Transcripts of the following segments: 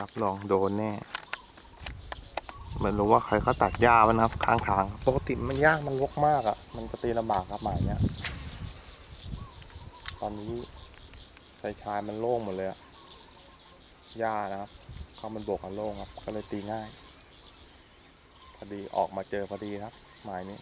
รับรองโดนแน่เหมือนรู้ว่าใครเขาตัดหญ้าไว้นะครับข้างทางปกติมันยากมันรกมากอะ่ะ มันจะตีลำบากครับหมายเนี้ยตอนนี้ชายชายมันโล่งหมดเลยอะหญ้านะครับเขามันบกกันโล่งครับ ก็เลยตีง่ายพอดีออกมาเจอพอดีครับหมายนี้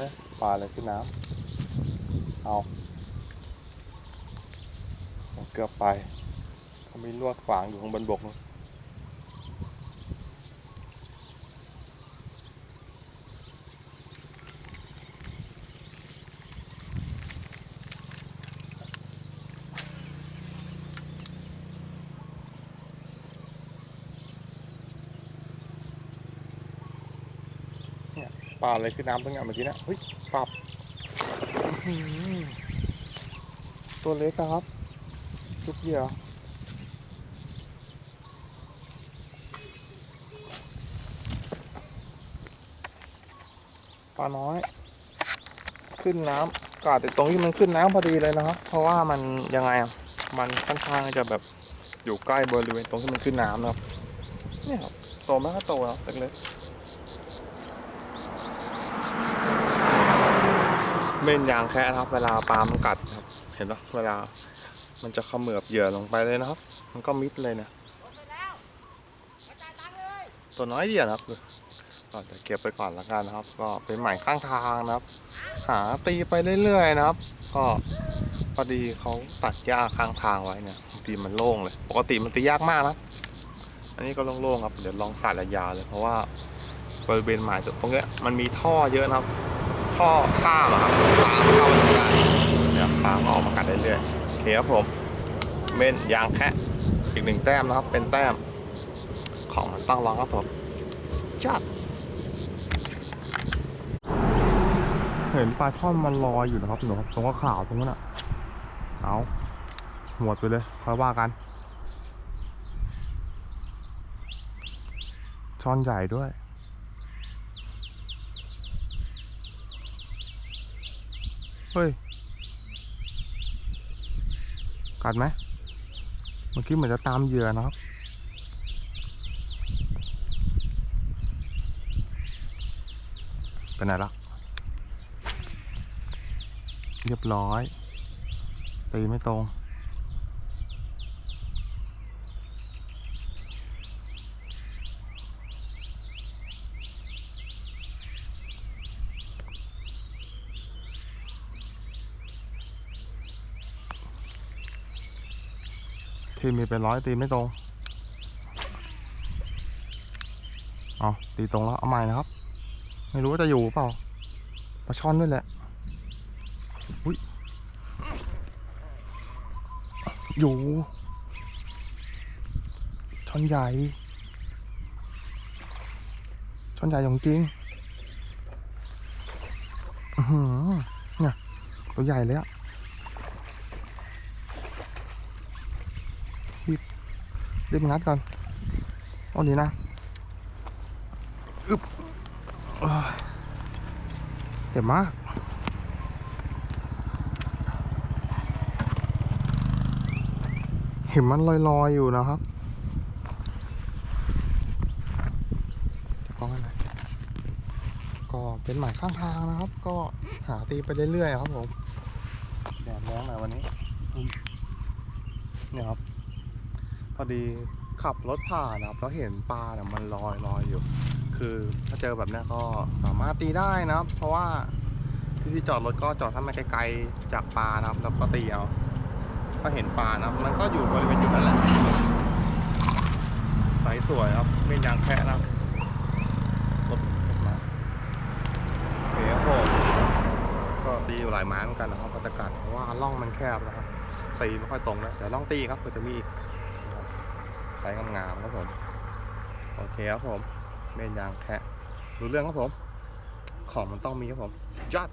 นะปลาอะไรขึ้นน้ำเอาเกือบไปเขามีลวดขวางอยู่ข้างบนบกนู่น เนี่ยปลาอะไรขึ้นน้ำตั้งแต่เมื่อกี้นะเฮ้ยปรับตัวเล็กอะครับลูกเหยื่อปลาน้อย ขึ้นน้ำกาดแต่ตรงที่มันขึ้นน้ำพอดีเลยนะครับ เพราะว่ามันยังไงอะมันค่อนข้างจะแบบอยู่ใกล้บริเวณตรงที่มันขึ้นน้ำนะครับเนี่ยครับโตมากก็โตแล้วเล็กๆ เม่นยางแค่ครับ เวลาปลามันกัดครับ เห็นปะเวลา มันจะเขมือบเหยื่อลงไปเลยนะครับ มันก็มิดเลยเนี่ยตัวน้อยเดียวนะครับก็จะเก็บไปก่อนละกันนะครับ ก็เป็นใหม่ข้างทางนะครับ หาตีไปเรื่อยๆนะครับ ก็พอดีเขาตัดหญ้าข้างทางไว้เนี่ยบางทีมันโล่งเลย ปกติมันตียากมากนะอันนี้ก็โล่งๆครับเดี๋ยวลองสาดระยาเลยเพราะว่าบริเวณหมายตรงเนี้ยมันมีท่อเยอะนะครับ ท่อข้ามครับปลาเข้ามาทำงานเนี่ยปลาก็ออกมากัดเรื่อยๆโอเคครับผมเม่นยางแคะอีกหนึ่งแต้มนะครับ เป็นแต้มของมันต้องลองครับผมจัดเห็นปลาช่อนมันลอยอยู่นะครับหนูครับตรงก็ขาวตรงนั้นอะเอาหมดไปเลยค่อยว่ากัน ช่อนใหญ่ด้วย เฮ้ย กัดไหมเมื่อกี้เหมือนจะตามเหยื่อนะครับ ไปไหนละ เรียบร้อย ตีไม่ตรง ทีมีเป็นร้อยตีไม่ตรง เอาตีตรงแล้วเอาใหม่นะครับ ไม่รู้ว่าจะอยู่เปล่าปลาช่อนด้วยแหละ อุ้ย อยู่ ช่อนใหญ่ ช่อนใหญ่ของจริงอือหือเนี่ยตัวใหญ่เลยอะ รีบรีบงัดก่อนเอาดีนะอึบโอ้ยเจ็บมากเห็นมันลอยๆอยู่นะครับกล้องอะไรก็เป็นหมายข้างทางนะครับ ก็หาตีไปเรื่อยๆครับผมแดดแรงหน่อยวันนี้ พอดีขับรถผ่านนะครับแล้วเห็นปลาเนี่ยมันลอยลอยอยู่ คือถ้าเจอแบบนี้ก็สามารถตีได้นะครับ เพราะว่าที่จอดรถก็จอดถ้าไม่ไกลๆจากปลานะครับ แล้วก็ตีเอาถ้าเห็นปลานะครับ มันก็อยู่บริเวณจุดนั้นแหละใสสวยครับไม่ยางแค่นะครับรถมาเคครับผมก็ตีอยู่หลายไม้เหมือนกันนะครับก็จะกัดเพราะว่าร่องมันแคบนะครับตีไม่ค่อยตรงนะเดี๋ยวลองตีครับเผื่อจะมีอีก ช้งามๆครับผม โอเคครับผมเมนยางแค่รู้เรื่องครับผม ของมันต้องมีครับผมสุดยอด